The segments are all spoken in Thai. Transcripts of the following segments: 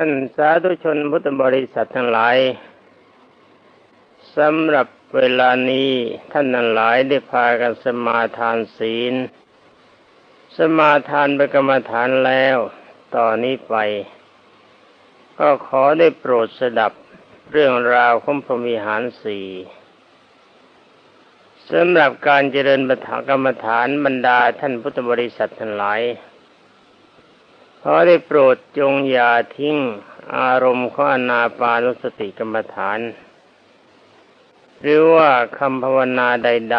ท่านสาธุชนพุทธบริษัททั้งหลายสำหรับเวลานี้ท่านทั้งหลายได้พากันสมาทานศีล สมาทานไปกรรมฐานแล้วต่อนนี้ไป ก็ขอได้โปรดสดับเรื่องราวของพรมิหารสี่สำหรับการเจริญปฐกรรมฐานบรรดาท่านพุทธบริษัททั้งหลาย ขอได้โปรดจงอย่าทิ้งอารมณ์ของอนาปานุสติกรรมฐาน หรือว่าคำภาวนาใด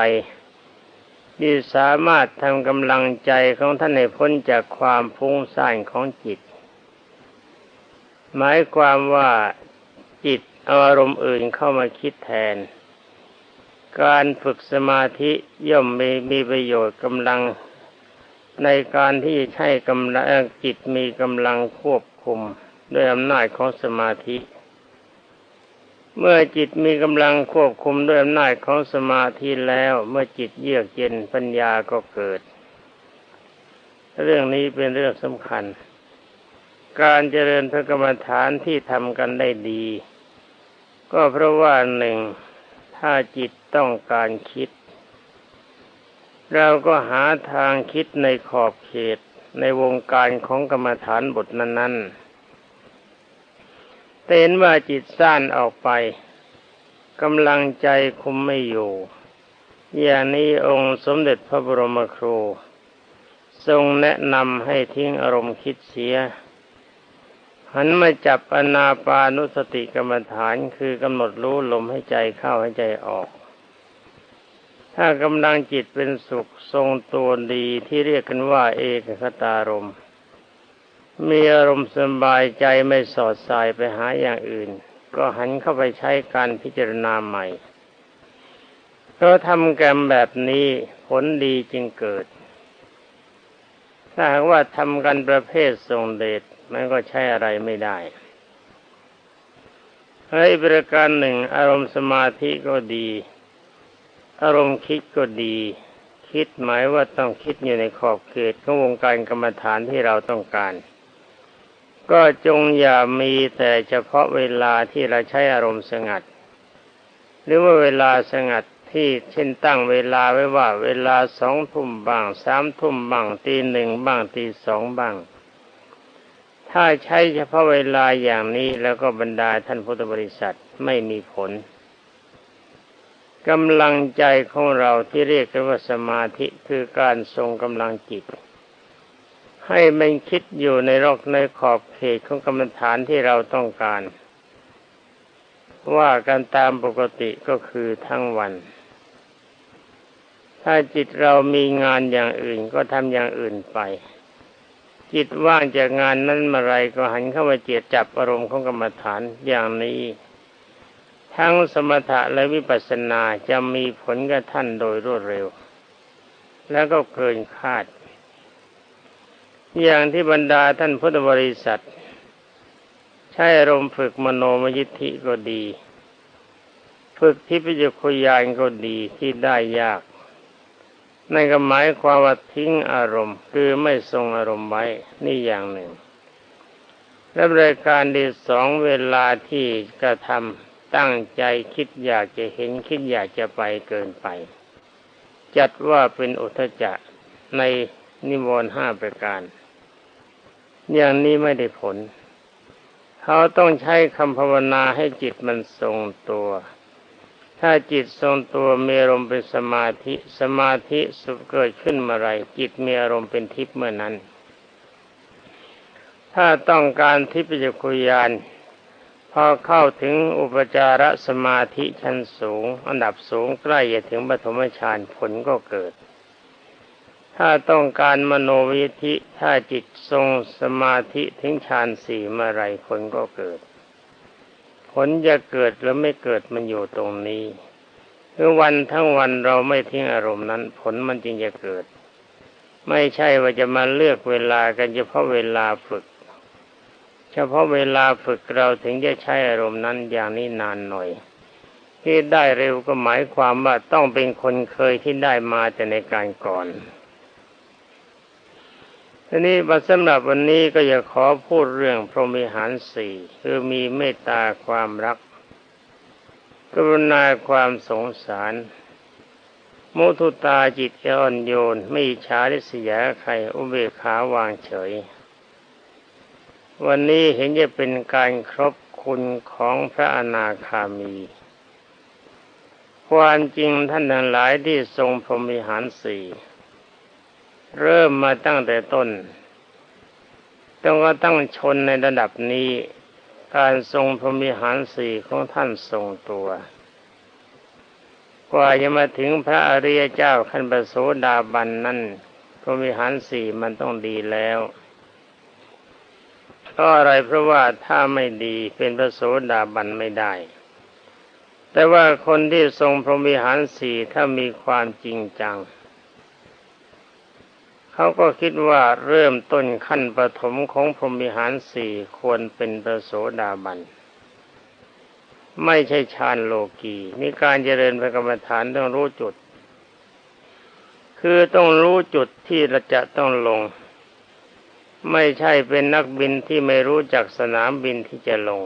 ๆ ที่สามารถทำกำลังใจของท่านให้พ้นจากความฟุ้งซ่านของจิต หมายความว่าจิตอาอารมณ์อื่นเข้ามาคิดแทน การฝึกสมาธิย่อมมีมีประโยชน์กำลัง ในการที่ใช้กำลังจิตมีกำลังควบคุมด้วยอำนาจของสมาธิ เมื่อจิตมีกำลังควบคุมด้วยอำนาจของสมาธิแล้ว เมื่อจิตเยือกเย็นปัญญาก็เกิด เรื่องนี้เป็นเรื่องสำคัญ การเจริญพระกรรมฐานที่ทำกันได้ดี ก็เพราะว่าหนึ่งถ้าจิตต้องการคิด เราก็หาทางคิดในขอบเขตในวงการของกรรมฐานบทนั้นๆแต่เห็นว่าจิตสั้นออกไปกำลังใจคุมไม่อยู่ อย่างนี้องค์สมเด็จพระบรมครู ทรงแนะนำให้ทิ้งอารมณ์คิดเสีย หันมาจับอนาปานุสติกรรมฐานคือกำหนดรู้ลมให้ใจเข้าให้ใจออก ถ้ากำลังจิตเป็นสุขทรงตัวดีที่เรียกกันว่าเอกคตารม มีอารมณ์สบายใจไม่สอดสายไปหาอย่างอื่น ก็หันเข้าไปใช้การพิจารณาใหม่เพราะทำกรรมแบบนี้ผลดีจึงเกิด ถ้าหากว่าทำกันประเภททรงเดชมันก็ใช้อะไรไม่ได้ให้ประการหนึ่งอารมณ์สมาธิก็ดี อารมณ์คิดก็ดี คิดหมายว่าต้องคิดอยู่ในขอบเขตของวงการกรรมฐานที่เราต้องการ ก็จงอย่ามีแต่เฉพาะเวลาที่เราใช้อารมณ์สงัด หรือว่าเวลาสงัดที่เช่นตั้งเวลาไว้ว่า เวลาสองทุ่มบ้างสามทุ่มบ้างตีหนึ่งบ้างตีสองบ้าง ถ้าใช้เฉพาะเวลาอย่างนี้แล้วก็บรรดาท่านพุทธบริษัทไม่มีผล กำลังใจของเราที่เรียกกันว่าสมาธิคือการทรงกำลังจิต ให้มันคิดอยู่ในรอกในขอบเขตของกรรมฐานที่เราต้องการ ว่ากันตามปกติก็คือทั้งวัน ถ้าจิตเรามีงานอย่างอื่นก็ทำอย่างอื่นไป จิตว่างจากงานนั้นเมื่อไรก็หันเข้ามาเจียดจับอารมณ์ของกรรมฐานอย่างนี้ ทั้งสมถะและวิปัสสนาจะมีผลกับท่านโดยรวดเร็ว แล้วก็เกินคาด อย่างที่บรรดาท่านพุทธบริษัท ใช้อารมณ์ฝึกมโนมยิทธิก็ดี ฝึกทิพยคุยานก็ดีที่ได้ยากนั่นก็หมายความว่าทิ้งอารมณ์ คือไม่ทรงอารมณ์ไว้นี่อย่างหนึ่ง และรายการที่สองเวลาที่กระทำ ตั้งใจคิดอยากจะเห็นคิดอยากจะไปเกินไป จัดว่าเป็นอุทจักในนิวรณ์ห้าประการ อย่างนี้ไม่ได้ผล เขาต้องใช้คำภาวนาให้จิตมันทรงตัว ถ้าจิตทรงตัวมีอารมณ์เป็นสมาธิสมาธิสุเกิดขึ้นเมื่อไรจิตมีอารมณ์เป็นทิพย์เมื่อนั้น ถ้าต้องการทิพยคุยาน พอเข้าถึงอุปจารสมาธิชั้นสูง อันดับสูงใกล้จะถึงปฐมฌานผลก็เกิด ถ้าต้องการมโนวิธิถ้าจิตทรงสมาธิถึงฌานสี่เมื่อไรผลก็เกิด ผลจะเกิดหรือไม่เกิดมันอยู่ตรงนี้คือวันทั้งวันเราไม่ทิ้งอารมณ์นั้น ผลมันจึงจะเกิด ไม่ใช่ว่าจะมาเลือกเวลากันเฉพาะเวลาฝึก เฉพาะเวลาฝึกเราถึงจะใช้อารมณ์นั้นอย่างนี้นานหน่อย ที่ได้เร็วก็หมายความว่าต้องเป็นคนเคยที่ได้มาแต่ในการก่อนทีนี้มาสำหรับวันนี้ก็จะขอพูดเรื่องพรหมิหารสี่คือมีเมตตาความรัก กรุณาความสงสารมุทุตาจิตอ่อนโยน ไม่อิจฉาริษยาใครอุเบกขาวางเฉย วันนี้เห็นจะเป็นการครบคุณของพระอนาคามี ความจริงท่านทั้งหลายที่ทรงพรหมิหารสี่เริ่มมาตั้งแต่ต้นต้องก็ตั้งชนในระดับนี้ การทรงพรหมิหารสี่ของท่านทรงตัว กว่าจะมาถึงพระอริยเจ้าขั้นปโสดาบันนั้นพรหมิหารสี่มันต้องดีแล้ว ราะอะไรเพราะว่าถ้าไม่ดีเป็นพระโสดาบันไม่ได้ แต่ว่าคนที่ทรงพรหมิหารสี่ถ้ามีความจริงจัง เขาก็คิดว่าเริ่มต้นขั้นปฐมของพรหมิหารสี่ควรเป็นประโสดาบันไม่ใช่ฌานโลกีนี่การเจริญพระกรรมฐานต้องรู้จุด คือต้องรู้จุดที่เราจะต้องลง ไม่ใช่เป็นนักบินที่ไม่รู้จักสนามบินที่จะลง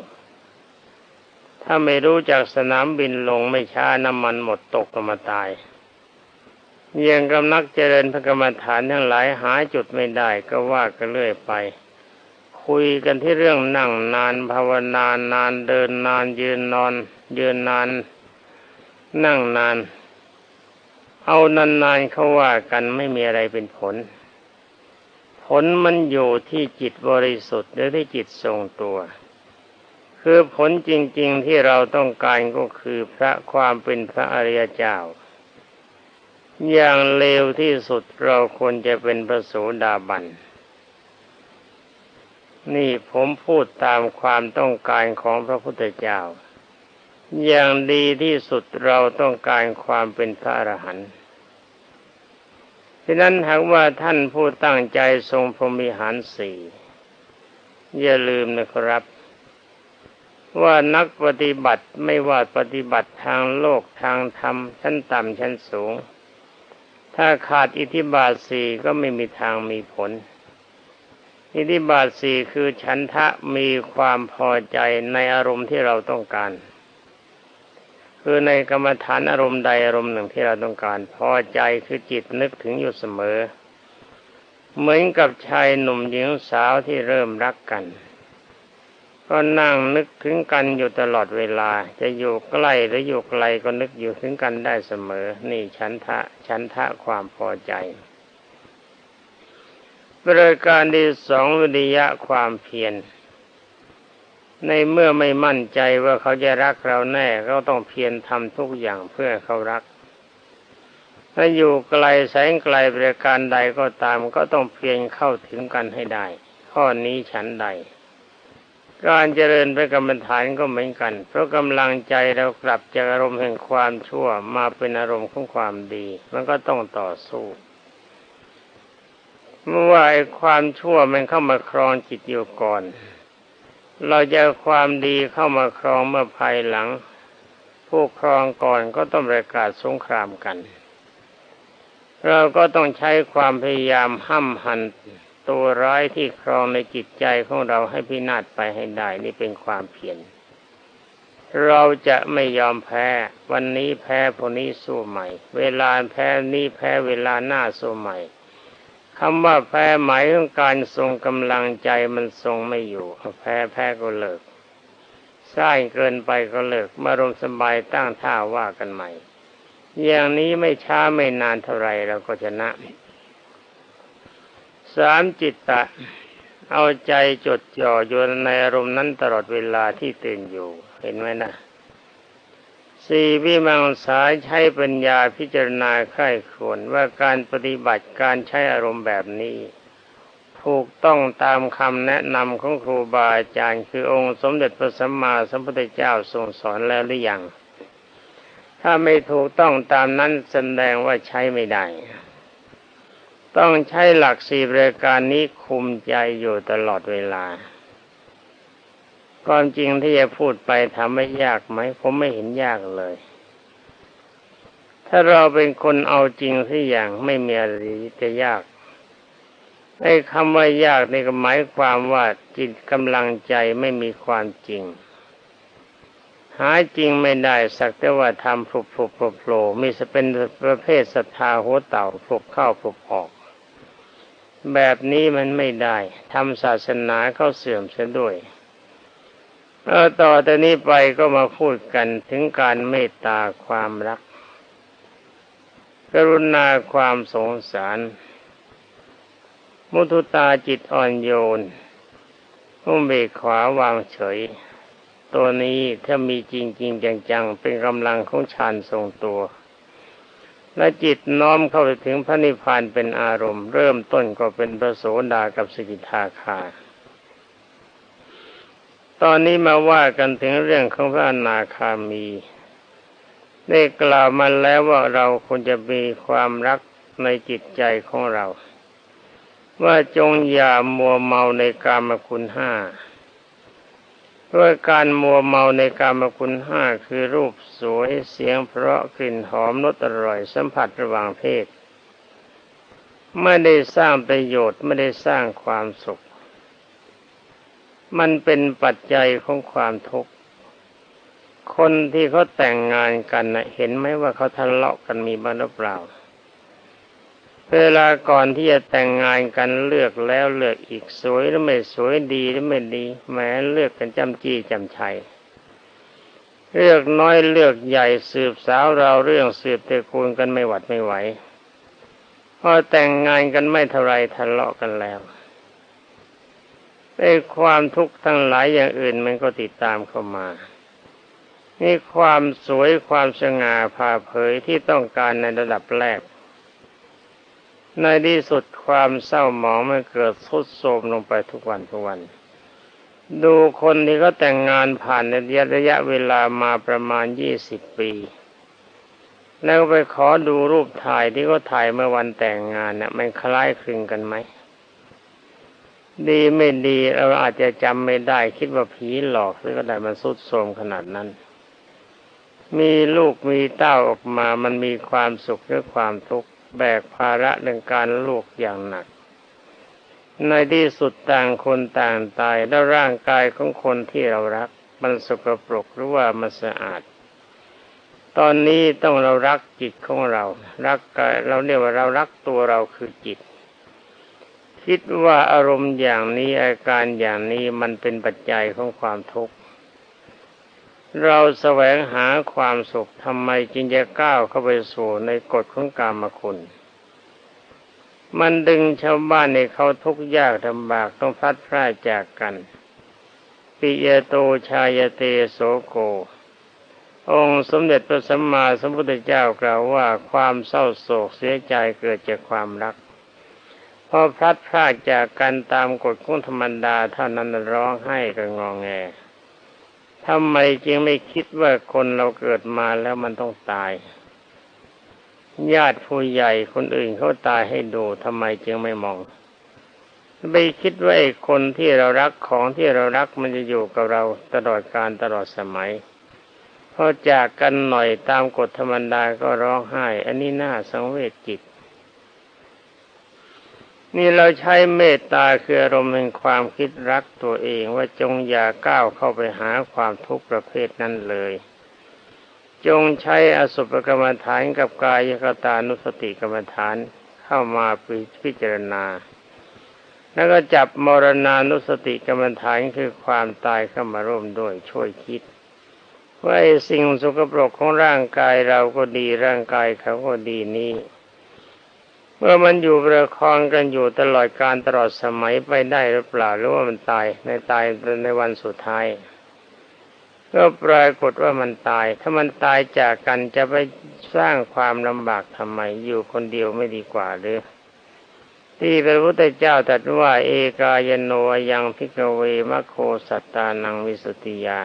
ถ้าไม่รู้จักสนามบินลงไม่ช้าน้ำมันหมดตกก็มาตายยังกำนักเจริญพระกรรมฐานทั้งหลายหาจุดไม่ได้ก็ว่ากันเรื่อยไป คุยกันที่เรื่องนั่งนานภาวนานานเดินนานยืนนอน ยืนนาน นั่งนาน เอานานๆเขาว่ากันไม่มีอะไรเป็นผล ผลมันอยู่ที่จิตบริสุทธิ์หรือที่จิตทรงตัว คือผลจริง ๆที่เราต้องการก็คือพระความเป็นพระอริยเจ้า อย่างเลวที่สุดเราควรจะเป็นพระโสดาบันนี่ผมพูดตามความต้องการของพระพุทธเจ้า อย่างดีที่สุดเราต้องการความเป็นพระอรหันต์ ฉะนั้นหากว่าท่านผู้ตั้งใจทรงพรหมิหารสี่อย่าลืมนะครับ ว่านักปฏิบัติไม่ว่าปฏิบัติทางโลกทางธรรม ชั้นต่ำชั้นสูง ถ้าขาดอิทธิบาทสี่ก็ไม่มีทางมีผล อิทธิบาทสี่คือฉันทะมีความพอใจในอารมณ์ที่เราต้องการ คือในกรรมฐานอารมณ์ใดอารมณ์หนึ่งที่เราต้องการพอใจคือจิตนึกถึงอยู่เสมอ เหมือนกับชายหนุ่มหญิงสาวที่เริ่มรักกัน ก็นั่งนึกถึงกันอยู่ตลอดเวลา จะอยู่ใกล้หรืออยู่ไกลก็นึกอยู่ถึงกันได้เสมอ นี่ฉันทะฉันทะความพอใจบริการที่สองวิริยะความเพียร ในเมื่อไม่มั่นใจว่าเขาจะรักเราแน่ก็ต้องเพียรทำทุกอย่างเพื่อเขารัก ถ้าอยู่ไกลแสงไกลบริการใดก็ตามก็ต้องเพียรเข้าถึงกันให้ได้ ข้อนี้ฉันใด การเจริญพระกรรมฐานก็เหมือนกัน เพราะกำลังใจเรากลับจากอารมณ์แห่งความชั่วมาเป็นอารมณ์ของความดี มันก็ต้องต่อสู้เมื่อว่าไอ้ความชั่วมันเข้ามาครองจิตอยู่ก่อน เราจะความดีเข้ามาครองเมื่อภายหลัง ผู้ครองก่อนก็ต้องประกาศสงครามกัน เราก็ต้องใช้ความพยายามห้ำหันตัวร้ายที่ครองในจิตใจของเราให้พินาศไปให้ได้นี่เป็นความเพียรเราจะไม่ยอมแพ้ วันนี้แพ้พวกนี้สู้ใหม่ เวลาแพ้นี้แพ้เวลาหน้าสู้ใหม่ คำว่าแพ้หมายถึงการทรงกำลังใจมันทรงไม่อยู่แพ้แพ้ก็เลิกสร้างเกินไปก็เลิกมารมสบายตั้งท่าว่ากันใหม่ อย่างนี้ไม่ช้าไม่นานเท่าไรเราก็ชนะสามจิตตะ เอาใจจดจ่ออยู่ในอารมณ์นั้นตลอดเวลาที่ตื่นอยู่ เห็นไหมนะ สี่วิมังสาใช้ปัญญาพิจารณาใคร่ครวญว่าการปฏิบัติการใช้อารมณ์แบบนี้ ถูกต้องตามคำแนะนำของครูบาอาจารย์ คือองค์สมเด็จพระสัมมาสัมพุทธเจ้าทรงสอนแล้วหรือยัง ถ้าไม่ถูกต้องตามนั้นแสดงว่าใช้ไม่ได้ ต้องใช้หลักสี่รายการนี้คุมใจอยู่ตลอดเวลา ความจริงที่จะพูดไปทำไม่ยากไหมผมไม่เห็นยากเลย ถ้าเราเป็นคนเอาจริงสักอย่างไม่มีอะไรจะยากไอ้คำว่ายากนี่ก็หมายความว่าจิตกำลังใจไม่มีความจริง หาจริงไม่ได้สักแต่ว่าทำผุบผุบโผล่โผล่มีจะเป็นประเภทศรัทธาหัวเต่าผุบเข้าผุบออก แบบนี้มันไม่ได้ทำศาสนาเข้าเสื่อมเสียด้วย เออต่อแต่นี้ไปก็มาพูดกันถึงการเมตตาความรัก กรุณาความสงสาร มุทุตาจิตอ่อนโยนมุเบกขวาวางเฉย ตัวนี้ถ้ามีจริงๆจังๆ เป็นกำลังของฌานทรงตัว และจิตน้อมเข้าไปถึงพระนิพพานเป็นอารมณ์ เริ่มต้นก็เป็นพระโสดากับสกิทาคา ตอนนี้มาว่ากันถึงเรื่องของพระอนาคามีได้กล่าวมาแล้วว่าเราควรจะมีความรักในจิตใจของเรา ว่าจงอย่ามัวเมาในกามคุณห้าด้วยการมัวเมาในกามคุณห้าคือรูปสวยเสียงเพราะกลิ่นหอมรสอร่อยสัมผัสระหว่างเพศ ไม่ได้สร้างประโยชน์ไม่ได้สร้างความสุข มันเป็นปัจจัยของความทุกข์ คนที่เขาแต่งงานกันนะเห็นไหมว่าเขาทะเลาะกันมีบ้างหรือเปล่า เวลาก่อนที่จะแต่งงานกันเลือกแล้วเลือกอีกสวยหรือไม่สวยดีหรือไม่ดีแม้เลือกกันจำจี้จำชัยเลือกน้อยเลือกใหญ่สืบสาวเราเรื่องสืบเตกูลกันไม่หวัดไม่ไหวพอแต่งงานกันไม่เท่าไรทะเลาะกันแล้ว ไอ้ความทุกข์ทั้งหลายอย่างอื่นมันก็ติดตามเข้ามา นี่ความสวยความสง่าผ่าเผยที่ต้องการในระดับแรก ในที่สุดความเศร้าหมองมันเกิดทุดโทมลงไปทุกวันทุกวัน ดูคนที่เขาแต่งงานผ่านในระยะเวลามาประมาณยี่สิบปี แล้วไปขอดูรูปถ่ายที่เขาถ่ายเมื่อวันแต่งงานเนี่ยมันคล้ายคลึงกันไหม ดีไม่ดีเราอาจจะจำไม่ได้ คิดว่าผีหลอกหรือก็ได้มันสุดโทมขนาดนั้น มีลูกมีเต้าออกมามันมีความสุขหรือความทุกข์แบกภาระเรื่องการลูกอย่างหนัก ในที่สุดต่างคนต่างตายแล้วร่างกายของคนที่เรารัก มันสกปรกหรือว่ามันสะอาด ตอนนี้ต้องเรารักจิตของเรา รักกายเราเรียกว่าเรารักตัวเราคือจิต คิดว่าอารมณ์อย่างนี้อาการอย่างนี้มันเป็นปัจจัยของความทุกข์เราแสวงหาความสุขทำไมจึงจะก้าวเข้าไปสู่ในกฎของกรรมคุณ มันดึงชาวบ้านในเขาทุกข์ยากลำบากต้องพัดพลาจากกัน ปิยโตชายเตโสโก องค์สมเด็จพระสัมมาสัมพุทธเจ้ากล่าวว่าความเศร้าโศกเสียใจเกิดจากความรัก อพลัดพรากจากกันตามกฎของธรรมดาเท่านั้นร้องไห้กันงองแงทำไมจึงไม่คิดว่าคนเราเกิดมาแล้วมันต้องตาย ญาติผู้ใหญ่คนอื่นเขาตายให้ดูทำไมจึงไม่มองไปคิดว่าไอ้คนที่เรารักของที่เรารักมันจะอยู่กับเราตลอดการตลอดสมัยพอจากกันหน่อยตามกฎธรรมดาก็ร้องไห้ อันนี้น่าสังเวชจิต นี่เราใช้เมตตาคืออารมณ์แห่งความคิดรักตัวเองว่าจงอย่าก้าวเข้าไปหาความทุกข์ประเภทนั้นเลย จงใช้อสุภกรรมฐานกับกายกตานุสติกรรมฐานเข้ามาพิจารณา แล้วก็จับมรณานุสติกรรมฐานคือความตายเข้ามาร่วมด้วยช่วยคิดว่าสิ่งสกปรกของร่างกายเราก็ดีร่างกายเขาก็ดีนี้ มื่อมันอยู่ประคองกันอยู่ตลอดการตลอดสมัยไปได้หรือเปล่าหรือว่ามันตายในตายในวันสุดท้าย ก็ปรากฏว่ามันตาย ถ้ามันตายจากกันจะไปสร้างความลำบากทำไมอยู่คนเดียวไม่ดีกว่าหรือที่พระพุทธเจ้าตรัสว่า เอกายโนยังพิกเวมะโคสัตตานังวิสุติยา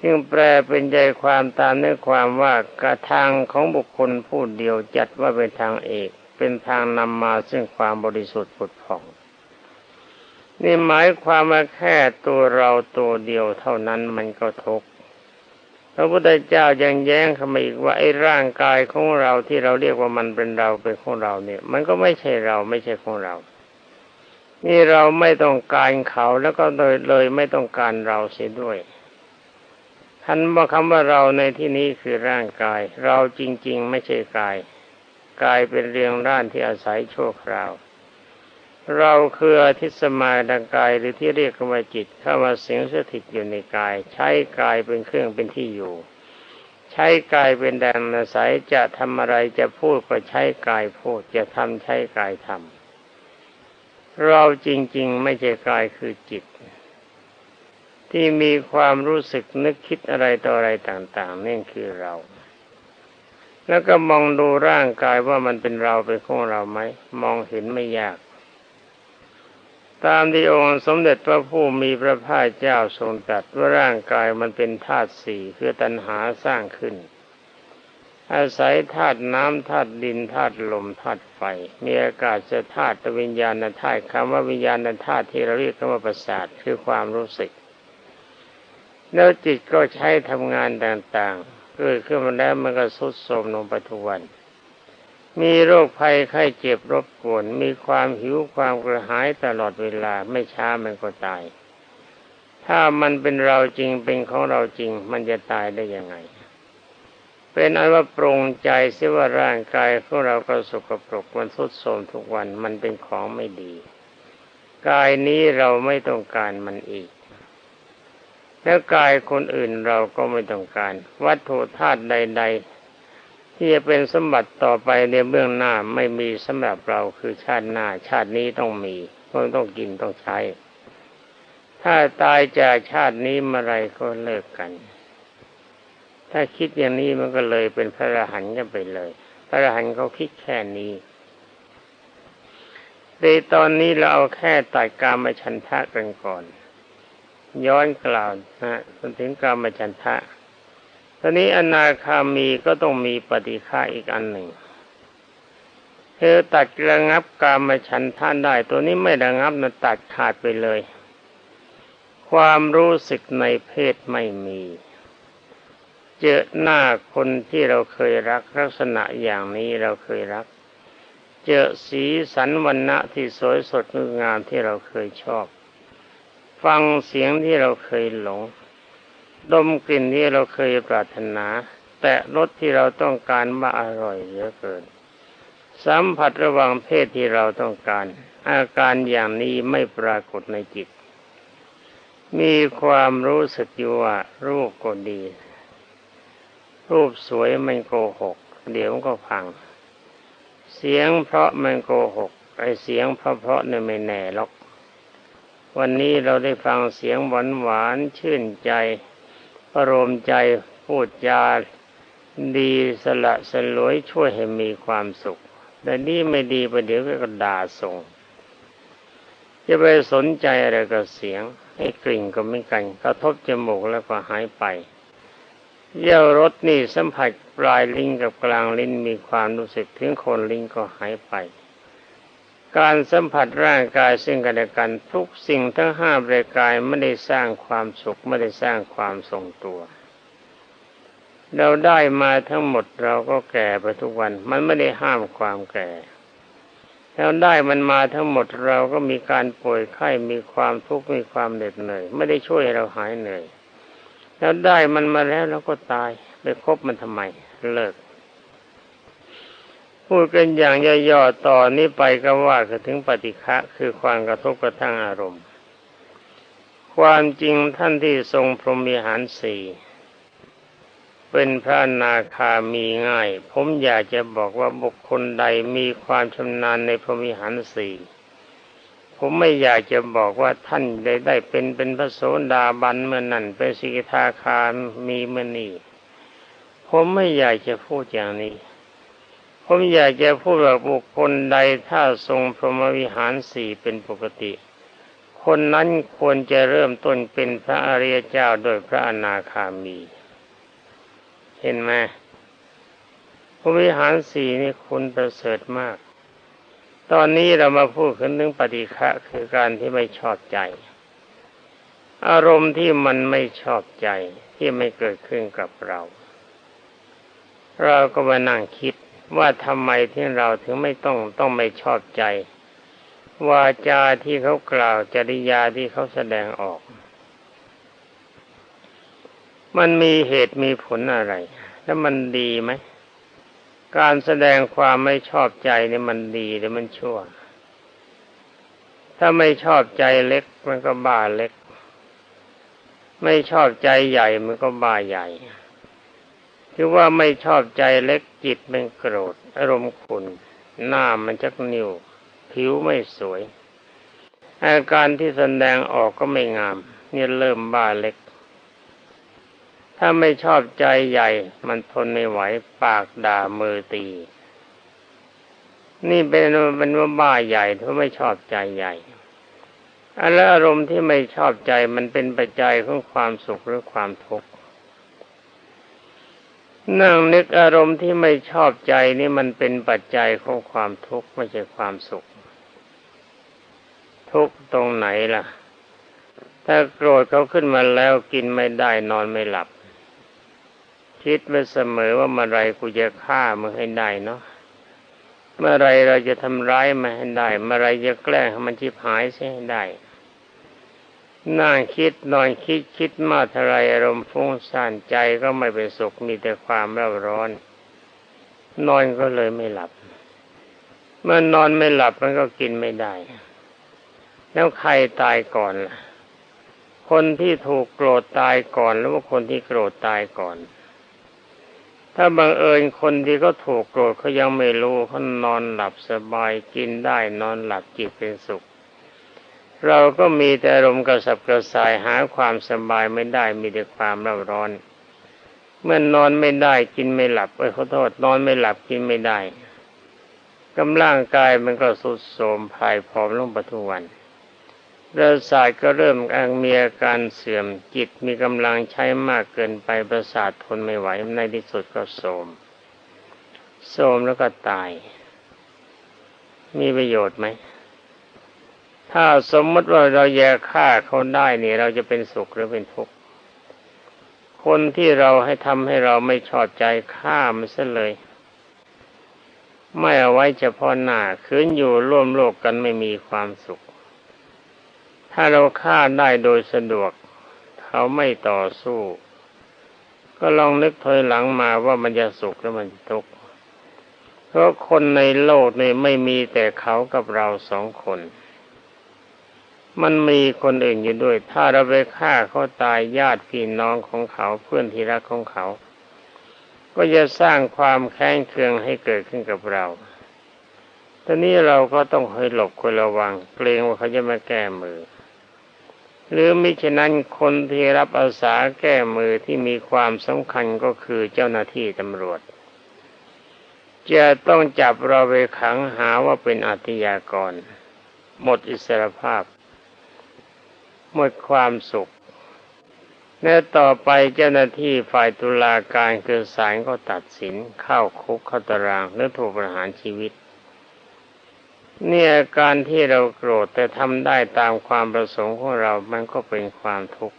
ซึ่งแปลเป็นใจความตามเนื้อความว่ากระทางของบุคคลผู้เดียวจัดว่าเป็นทางเอก เป็นทางนำมาซึ่งความบริสุทธิ์ผุดผ่อง นี่หมายความว่าแค่ตัวเราตัวเดียวเท่านั้นมันก็ทุกข์พระพุทธเจ้ายังแย้งเข้ามาอีกว่าไอ้ร่างกายของเราที่เราเรียกว่ามันเป็นเราเป็นของเราเนี่ย มันก็ไม่ใช่เราไม่ใช่ของเรา นี่เราไม่ต้องการเขาแล้วก็โดยเลยไม่ต้องการเราเสียด้วยท่านบอกคำว่าเราในที่นี้คือร่างกาย เราจริง ๆ ไม่ใช่กาย กายเป็นเรียงร่านที่อาศัยชั่วคราว เราคืออาทิสมาดังกายหรือที่เรียกว่าจิตเข้ามาสิงสถิตอยู่ในกาย ใช้กายเป็นเครื่องเป็นที่อยู่ ใช้กายเป็นแดนอาศัยจะทำอะไรจะพูดก็ใช้กายพูดจะทำใช้กายทำเราจริง ๆ ไม่ใช่กายคือจิตที่มีความรู้สึกนึกคิดอะไรต่ออะไรต่าง ๆนี่คือเรา แล้วก็มองดูร่างกายว่ามันเป็นเราเป็นของเราไหมมองเห็นไม่ยาก ตามที่องค์สมเด็จพระผู้มีพระภาคเจ้าทรงตรัสว่าร่างกายมันเป็นธาตุสี่คือตัณหาสร้างขึ้น อาศัยธาตุน้ำธาตุดินธาตุลมธาตุไฟมีอากาศจะธาตุวิญญาณธาตุคำว่าวิญญาณธาตุที่เราเรียกว่าประสาทคือความรู้สึกแล้วจิตก็ใช้ทำงานต่างๆ เกิดขึ้นมาแล้วมันก็สุดโทมลงไปทุกวัน มีโรคภัยไข้เจ็บรบกวน มีความหิวความกระหายตลอดเวลาไม่ช้ามันก็ตาย ถ้ามันเป็นเราจริงเป็นของเราจริง มันจะตายได้ยังไง เป็นอันว่าปรงใจเสียว่าร่างกายของเราก็สกปรกมันทุดโทรมทุกวันมันเป็นของไม่ดี กายนี้เราไม่ต้องการมันอีก แล้วกายคนอื่นเราก็ไม่ต้องการ วัตถุธาตุใด ๆ ที่จะเป็นสมบัติต่อไปในเบื้องหน้าไม่มีสำหรับเราคือชาติหน้า ชาตินี้ต้องมีต้องต้องกินต้องใช้ ถ้าตายจากชาตินี้เมื่อไรก็เลิกกัน ถ้าคิดอย่างนี้มันก็เลยเป็นพระอรหันต์กันไปเลย พระอรหันต์เขาคิดแค่นี้ในตอนนี้เราเอาแค่ตัดกามฉันทะกันก่อน ย้อนกล่าวนะจนถึงกามฉันทะตอนนี้อนาคามีก็ต้องมีปฏิฆาอีกอันหนึ่งเธอตัดระงับกามฉันท่านได้ ตัวนี้ไม่ระงับนะตัดขาดไปเลย ความรู้สึกในเพศไม่มี เจอหน้าคนที่เราเคยรักลักษณะอย่างนี้เราเคยรัก เจอสีสันวันณะที่สวยสดงดงามที่เราเคยชอบ ฟังเสียงที่เราเคยหลง ดมกลิ่นที่เราเคยปรารถนา แต่รสที่เราต้องการว่าอร่อยเหลือเกิน สัมผัสระหว่างเพศที่เราต้องการ อาการอย่างนี้ไม่ปรากฏในจิต มีความรู้สึกอยู่ว่ารูปก็ดี รูปสวยมันโกหก เดี๋ยวก็พัง เสียงเพราะมันโกหกไอเสียงเพราะเพราะเนี่ยไม่แน่หรอก วันนี้เราได้ฟังเสียงหวานหวานชื่นใจอารมณ์ใจพูดจาดีสละสลวยช่วยให้มีความสุข แต่นี่ไม่ดีประเดี๋ยวก็ด่าส่ง จะไปสนใจอะไรกับเสียง ให้กลิ่นก็ไม่กันกระทบจมูกแล้วก็หายไปเยี่ยวรถนี่สัมผัสปลายลิ้นกับกลางลิ้นมีความรู้สึกถึงคนลิ้นก็หายไป การสัมผัสร่างกายซึ่งกันและกันทุกสิ่งทั้งห้าบริกายไม่ได้สร้างความสุขไม่ได้สร้างความทรงตัว เราได้มาทั้งหมดเราก็แก่ไปทุกวัน มันไม่ได้ห้ามความแก่เราได้มันมาทั้งหมดเราก็มีการป่วยไข้มีความทุกข์มีความเหน็ดเหนื่อยไม่ได้ช่วยเราหายเหนื่อยแล้วได้มันมาแล้วเราก็ตายไปคบมันทำไมเลิก พูดกันอย่างย่อๆต่อนนี้ไปก็ว่าถึงปฏิฆะคือความกระทบกระทั่งอารมณ์ ความจริงท่านที่ทรงพรหมีหารสี่เป็นพระนาคามีง่าย ผมอยากจะบอกว่าบุคคลใดมีความชำนาญในพรหมิหารสี่ผมไม่อยากจะบอกว่าท่านได้ได้เป็นเป็นพระโสดาบันเมื่อนั้นเป็นสิกขาคามีเมื่อนี้ผมไม่อยากจะพูดอย่างนี้ ผมอยากจะพูดว่าบุคคลใดถ้าทรงพรหมวิหารสี่เป็นปกติ คนนั้นควรจะเริ่มต้นเป็นพระอริยเจ้าโดยพระอนาคามี เห็นไหมพระวิหารสี่นี่คุณประเสริฐมาก ตอนนี้เรามาพูดถึงเรื่องปฏิฆะคือการที่ไม่ชอบใจ อารมณ์ที่มันไม่ชอบใจที่ไม่เกิดขึ้นกับเรา เราก็มานั่งคิด ว่าทำไมที่เราถึงไม่ต้องต้องไม่ชอบใจ วาจาที่เขากล่าวจริยาที่เขาแสดงออก มันมีเหตุมีผลอะไร แล้วมันดีไหม การแสดงความไม่ชอบใจเนี่ยมันดีหรือมันชั่ว ถ้าไม่ชอบใจเล็กมันก็บ้าเล็ก ไม่ชอบใจใหญ่มันก็บ้าใหญ่ คือว่าไม่ชอบใจเล็กจิตเป็นโกรธ อารมณ์ขุนหน้ามันจักนิ่วผิวไม่สวย อาการที่แสดงออกก็ไม่งามนี่เริ่มบ้าเล็ก ถ้าไม่ชอบใจใหญ่ มันทนไม่ไหวปากด่ามือตี นี่เป็นเป็นว่าบ้าใหญ่ถ้าไม่ชอบใจใหญ่อันแล้วอารมณ์ที่ไม่ชอบใจมันเป็นปัจจัยของความสุขหรือความทุกข์ นั่งนึกอารมณ์ที่ไม่ชอบใจนี่มันเป็นปัจจัยของความทุกข์ไม่ใช่ความสุข ทุกตรงไหนล่ะ ถ้าโกรธเขาขึ้นมาแล้วกินไม่ได้นอนไม่หลับ คิดไว้เสมอว่าเมื่อไรกูจะฆ่ามึงให้ได้เนาะเมื่อไรเราจะทำร้ายมันให้ได้ เมื่อไรจะแกล้งมันชิบหายใช่ให้ได้ นั่งคิดนอนคิดคิดมาเท่าไรอารมณ์ฟุ้งซ่านใจก็ไม่เป็นสุขมีแต่ความราร้อน นอนก็เลยไม่หลับ เมื่อนอนไม่หลับมันก็กินไม่ได้ แล้วใครตายก่อนล่ะ คนที่ถูกโกรธตายก่อนหรือว่าคนที่โกรธตายก่อน ถ้าบังเอิญคนที่เขาถูกโกรธเขายังไม่รู้เขานอนหลับสบายกินได้นอนหลับจิตเป็นสุข เราก็มีแต่อารมกระสับกระส่ายหาความสบายไม่ได้มีแต่ความร้อนร้อน เมื่อนนอนไม่ได้กินไม่หลับเอ้ยขอโทษนอนไม่หลับกินไม่ได้กำลังกายมันก็สุดโทมภายผอมลงปทุวันประสาทก็เริ่มอังมีอาการเสื่อมจิตมีกำลังใช้มากเกินไปประสาททนไม่ไหวในที่สุดก็โทมโทมแล้วก็ตาย มีประโยชน์ไหม ถ้าสมมติว่าเราแยกฆ่าเขาได้นี่เราจะเป็นสุขหรือเป็นทุกข์คนที่เราให้ทำให้เราไม่ชอบใจฆ่ามันซะเลย ไม่เอาไว้เฉพาะหน้าคืนอยู่ร่วมโลกกันไม่มีความสุข ถ้าเราฆ่าได้โดยสะดวก เขาไม่ต่อสู้ ก็ลองนึกถอยหลังมาว่ามันจะสุขหรือมันจะทุกข์เพราะคนในโลกนี่ไม่มีแต่เขากับเราสองคน มันมีคนอื่นอยู่ด้วย ถ้าเราไปฆ่าเขาตายญาติพี่น้องของเขาเพื่อนที่รักของเขา ก็จะสร้างความแค้นเคืองให้เกิดขึ้นกับเราตอนนี้เราก็ต้องคอยหลบคอยระวัง เกรงว่าเขาจะมาแก้มือ หรือมิฉะนั้นคนที่รับอาสาแก้มือที่มีความสำคัญก็คือเจ้าหน้าที่ตำรวจ จะต้องจับเราไปขังหาว่าเป็นอาชญากร หมดอิสรภาพ หมดความสุขและต่อไปเจ้าหน้าที่ฝ่ายตุลาการคือศาลก็ตัดสินเข้าคุกเข้าตารางหรือถูกประหารชีวิต เนี่ยการที่เราโกรธแต่ทำได้ตามความประสงค์ของเรามันก็เป็นความทุกข์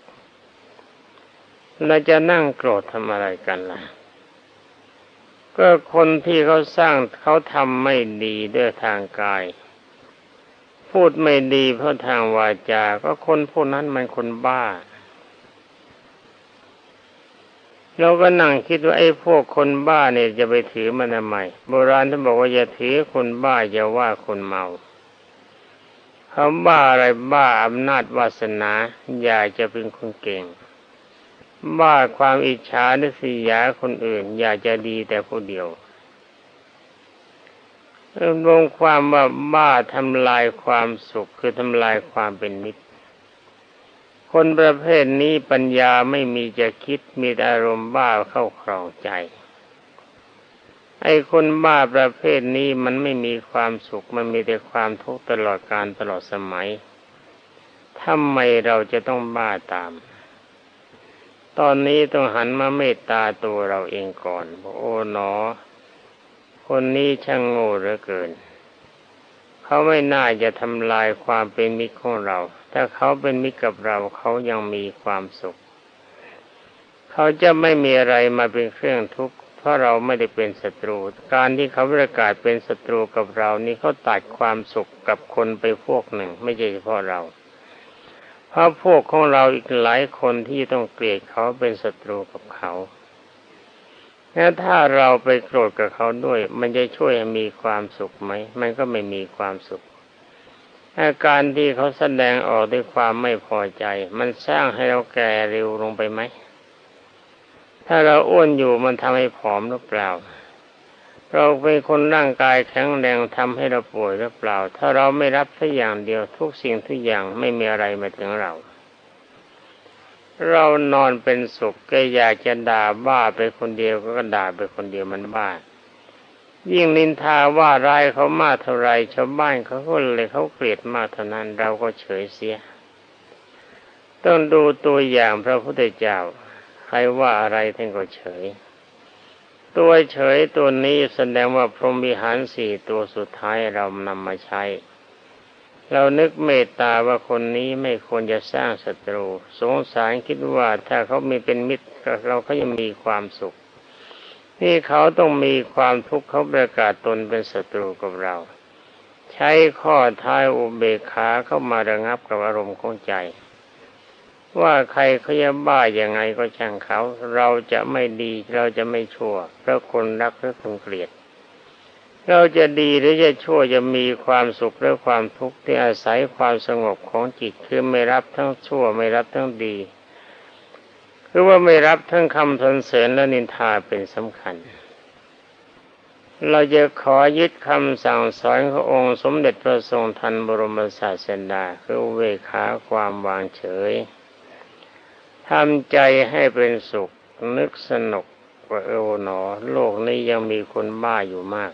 เราจะนั่งโกรธทำอะไรกันล่ะ ก็คนที่เขาสร้างเขาทำไม่ดีด้วยทางกาย พูดไม่ดีเพราะทางวาจา ก็คนพวกนั้นมันคนบ้า เราก็นั่งคิดว่าไอ้พวกคนบ้าเนี่ยจะไปถือมันทำไมโบราณท่านบอกว่าอย่าถือคนบ้าอย่าว่าคนเมาเขาบ้าอะไรบ้าอำนาจวาสนาอยากจะเป็นคนเก่ง บ้าความอิจฉานิสยาคนอื่น อยากจะดีแต่ผู้เดียว รวมความว่าบ้าทำลายความสุขคือทำลายความเป็นมิตรคนประเภทนี้ปัญญาไม่มีจะคิดมีอารมณ์บ้าเข้าครองใจ ไอ้คนบ้าประเภทนี้มันไม่มีความสุขมันมีแต่ความทุกข์ตลอดการตลอดสมัยทำไมเราจะต้องบ้าตาม ตอนนี้ต้องหันมาเมตตาตัวเราเองก่อนโอ้หนอ คนนี้ช่างโง่เหลือเกิน เขาไม่น่าจะทำลายความเป็นมิตรของเรา ถ้าเขาเป็นมิตรกับเราเขายังมีความสุข เขาจะไม่มีอะไรมาเป็นเครื่องทุกข์เพราะเราไม่ได้เป็นศัตรู การที่เขาประกาศเป็นศัตรูกับเรานี่เขาตัดความสุขกับคนไปพวกหนึ่ง ไม่ใช่เฉพาะเราเพราะพวกของเราอีกหลายคนที่ต้องเกลียดเขาเป็นศัตรูกับเขา แล้วถ้าเราไปโกรธกับเขาด้วย มันจะช่วยมีความสุขไหม มันก็ไม่มีความสุข อาการที่เขาแสดงออกด้วยความไม่พอใจ มันสร้างให้เราแก่เร็วลงไปไหม ถ้าเราอ้วนอยู่มันทำให้ผอมหรือเปล่า เราเป็นคนร่างกายแข็งแรงทำให้เราป่วยหรือเปล่า ถ้าเราไม่รับสักอย่างเดียวทุกสิ่งทุกอย่างไม่มีอะไรมาถึงเรา เรานอนเป็นสุขก็อยากจะด่าบ้าไปคนเดียวก็ด่าไปคนเดียวมันบ้ายิ่งนินทาว่าร้ายเขามากเท่าไรชาวบ้านเขาก็เลยเขาเกลียดมากเท่านั้นเราก็เฉยเสีย ต้องดูตัวอย่างพระพุทธเจ้าใครว่าอะไรท่านก็เฉย ตัวเฉยตัวนี้แสดงว่าพรหมิหารสี่ตัวสุดท้ายเรานำมาใช้ เรานึกเมตตาว่าคนนี้ไม่ควรจะสร้างศัตรู สงสารคิดว่าถ้าเขามีเป็นมิตรเราเขายังมีความสุขนี่เขาต้องมีความทุกข์เขาประกาศตนเป็นศัตรูกับเรา ใช้ข้อท้ายอุเบกขาเข้ามาระงับกับอารมณ์ของใจ ว่าใครเขาจะบ้ายังไงก็ช่างเขา เราจะไม่ดีเราจะไม่ชั่วเพราะคนรักหรือคนเกลียด เราจะดีหรือจะชั่วจะมีความสุขหรือความทุกข์ที่อาศัยความสงบของจิตคือไม่รับทั้งชั่วไม่รับทั้งดีคือว่าไม่รับทั้งคำทนเสริญและนินทาเป็นสำคัญ เราจะขอยึดคำสั่งสอนขององค์สมเด็จพระทรงทันบรมศาสดาคือเวขาความวางเฉยทำใจให้เป็นสุขนึกสนุกว่าเออหนอ โลกนี้ยังมีคนบ้าอยู่มาก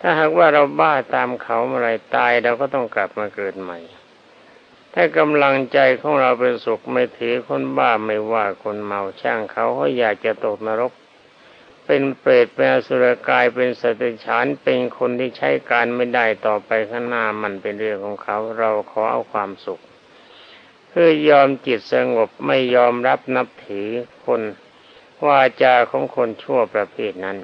ถ้าหากว่าเราบ้าตามเขาเมื่อไรตายเราก็ต้องกลับมาเกิดใหม่ ถ้ากำลังใจของเราเป็นสุขไม่ถือคนบ้าไม่ว่าคนเมาช่างเขาเขาอยากจะตกนรก เป็นเปรตเป็นอสุรกายเป็นสัตว์ฉานเป็นคนที่ใช้การไม่ได้ต่อไปข้างหน้ามันเป็นเรื่องของเขา เราขอเอาความสุขเพื่อยอมจิตสงบไม่ยอมรับนับถือคนว่าจาของคนชั่วประเภทนั้น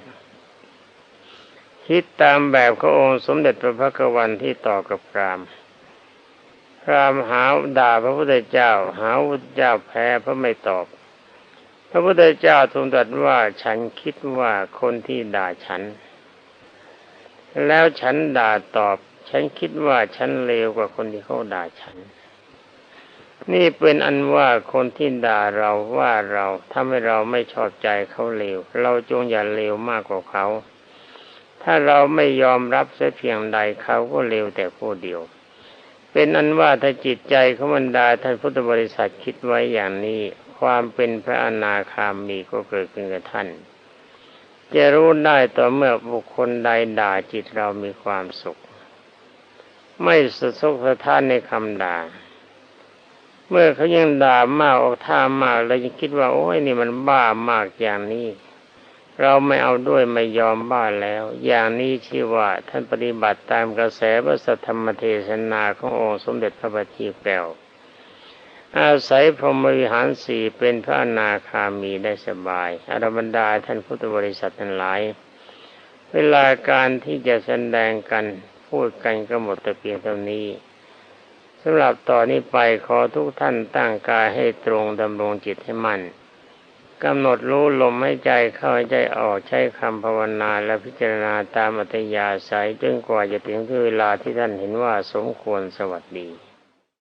คิดตามแบบขององค์สมเด็จพระพักวันที่ต่อกับพรามพรามหาด่าพระพุทธเจ้า หาพระเจ้าแพ้พระไม่ตอบ พระพุทธเจ้าทรงตรัสว่าฉันคิดว่าคนที่ด่าฉัน แล้วฉันด่าตอบ ฉันคิดว่าฉันเลวกว่าคนที่เขาด่าฉัน นี่เป็นอันว่าคนที่ด่าเราว่าเราถ้าให้เราไม่ชอบใจเขาเลวเราจงอย่าเลวมากกว่าเขา ถ้าเราไม่ยอมรับเสียเพียงใดเขาก็เลวแต่ผู้เดียว เป็นอันว่าถ้าจิตใจของบรรดาท่านพุทธบริษัทคิดไว้อย่างนี้ ความเป็นพระอนาคามีก็เกิดขึ้นกับท่าน จะรู้ได้ต่อเมื่อบุคคลใดด่าจิตเรามีความสุข ไม่สะทกสะท้านในคำด่าเมื่อเขายังด่ามากออกท่ามากเรายังคิดว่าโอ้ยนี่มันบ้ามากอย่างนี้ เราไม่เอาด้วยไม่ยอมบ้าแล้ว อย่างนี้ชื่อว่าท่านปฏิบัติตามกระแสพระสัทธรรมเทศนาขององค์สมเด็จพระบัณฑิตแก้วอาศัยพรหมวิหารสี่เป็นพระอนาคามีได้สบายอรบรรดาท่านพุทธบริษัททั้งหลาย เวลาการที่จะแสดงกันพูดกันก็หมดแต่เพียงเท่านี้สำหรับต่อนนี้ไปขอทุกท่านตั้งกายให้ตรงดำรงจิตให้มั่น กำหนดรู้ลมให้ใจเข้าใจออกใช้คำภาวนาและพิจารณาตามอัตยาศัยจนกว่าจะถึงเวลาที่ท่านเห็นว่าสมควรสวัสดี